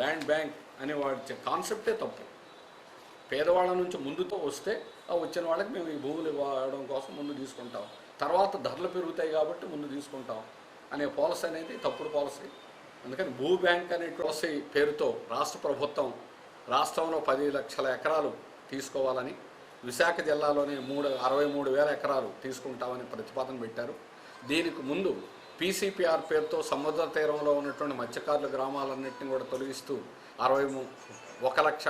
Land bank అనే వాడి కాన్సెప్టే తప్పు. పేదవాళ్ళ నుంచి ముందుతో వస్తే ఆ వచ్చిన వాళ్ళకి మేము ఈ భూములు ఇవ్వడం కోసం ముందు తీసుకుంటాం. తర్వాత ధరలు పెరుగుతాయి కాబట్టి ముందు తీసుకుంటాం అనే పాలసీ అనేది తప్పుడు పాలసీ అందుకని భూ బ్యాంక్ అనే పాలసీ పేరుతో రాష్ట్ర ప్రభుత్వం రాష్ట్రంలో పది లక్షల ఎకరాలు తీసుకోవాలని విశాఖ జిల్లాలోనే మూడు అరవై మూడు వేల ఎకరాలు తీసుకుంటామని ప్రతిపాదన పెట్టారు. దీనికి ముందు పీసీపీఆర్ పేరుతో సముద్ర తీరంలో ఉన్నటువంటి మత్స్యకారుల గ్రామాలన్నింటినీ కూడా తొలగిస్తూ అరవై ఒక లక్ష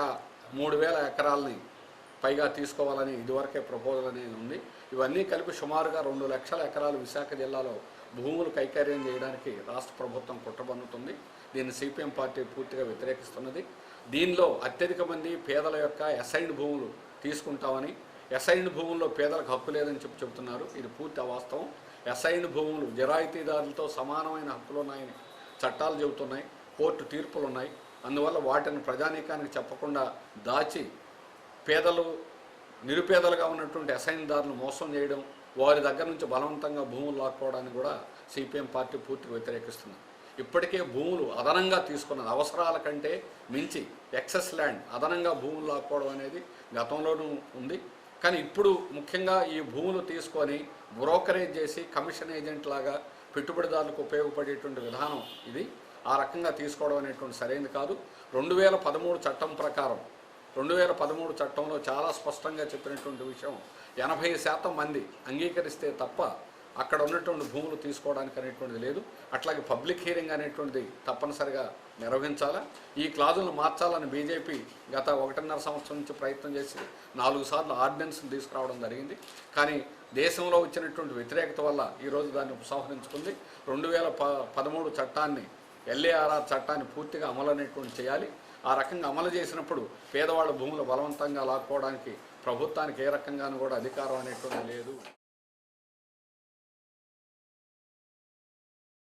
మూడు వేల ఎకరాలని పైగా తీసుకోవాలని ఇదివరకే ప్రపోజల్ అనేది ఉంది. ఇవన్నీ కలిపి సుమారుగా రెండు లక్షల ఎకరాలు విశాఖ జిల్లాలో భూములు కైకర్యం చేయడానికి రాష్ట్ర ప్రభుత్వం కుట్రబన్నుతుంది దీన్ని సిపిఎం పార్టీ పూర్తిగా వ్యతిరేకిస్తున్నది. దీనిలో అత్యధిక మంది పేదల యొక్క అసైన్డ్ భూములు తీసుకుంటామని అసైన్డ్ భూముల్లో పేదలకు హక్కు లేదని చెప్పి చెబుతున్నారు. ఇది పూర్తి అవాస్తవం. అసైన్డ్ భూములు జరాయితీదారులతో సమానమైన హక్కులు ఉన్నాయని చట్టాలు చెబుతున్నాయి. కోర్టు తీర్పులు ఉన్నాయి. అందువల్ల వాటిని ప్రజానీకానికి చెప్పకుండా దాచి పేదలు నిరుపేదలుగా ఉన్నటువంటి అసైన్దారులు మోసం చేయడం వారి దగ్గర నుంచి బలవంతంగా భూములు లాక్కోవడానికి కూడా సిపిఎం పార్టీ పూర్తిగా వ్యతిరేకిస్తుంది. ఇప్పటికే భూములు అదనంగా తీసుకున్నది అవసరాల కంటే మించి ఎక్సెస్ ల్యాండ్ అదనంగా భూములు లాక్కోవడం అనేది గతంలోనూ ఉంది. కానీ ఇప్పుడు ముఖ్యంగా ఈ భూములు తీసుకొని బ్రోకరేజ్ చేసి కమిషన్ ఏజెంట్ లాగా పెట్టుబడిదారులకు ఉపయోగపడేటువంటి విధానం ఇది. ఆ రకంగా తీసుకోవడం అనేటువంటి సరైనది కాదు. రెండు వేల పదమూడు చట్టం ప్రకారం రెండు వేల పదమూడు చట్టంలో చాలా స్పష్టంగా చెప్పినటువంటి విషయం ఎనభై శాతం మంది అంగీకరిస్తే తప్ప అక్కడ ఉన్నటువంటి భూములు తీసుకోవడానికి అనేటువంటిది లేదు. అట్లాగే పబ్లిక్ హియరింగ్ అనేటువంటిది తప్పనిసరిగా నిర్వహించాలా? ఈ క్లాజులను మార్చాలని బీజేపీ గత ఒకటిన్నర సంవత్సరం నుంచి ప్రయత్నం చేసి నాలుగు సార్లు ఆర్డినెన్స్ను తీసుకురావడం జరిగింది. కానీ దేశంలో వచ్చినటువంటి వ్యతిరేకత వల్ల ఈరోజు దాన్ని ఉపసంహరించుకుంది. రెండు వేల ప పదమూడు చట్టాన్ని ఎల్ఏఆర్ఆర్ చట్టాన్ని పూర్తిగా అమలు అనేటువంటి చేయాలి. ఆ రకంగా అమలు చేసినప్పుడు పేదవాళ్ళ భూములు బలవంతంగా లాక్కోవడానికి ప్రభుత్వానికి ఏ రకంగానూ కూడా అధికారం అనేటువంటి లేదు.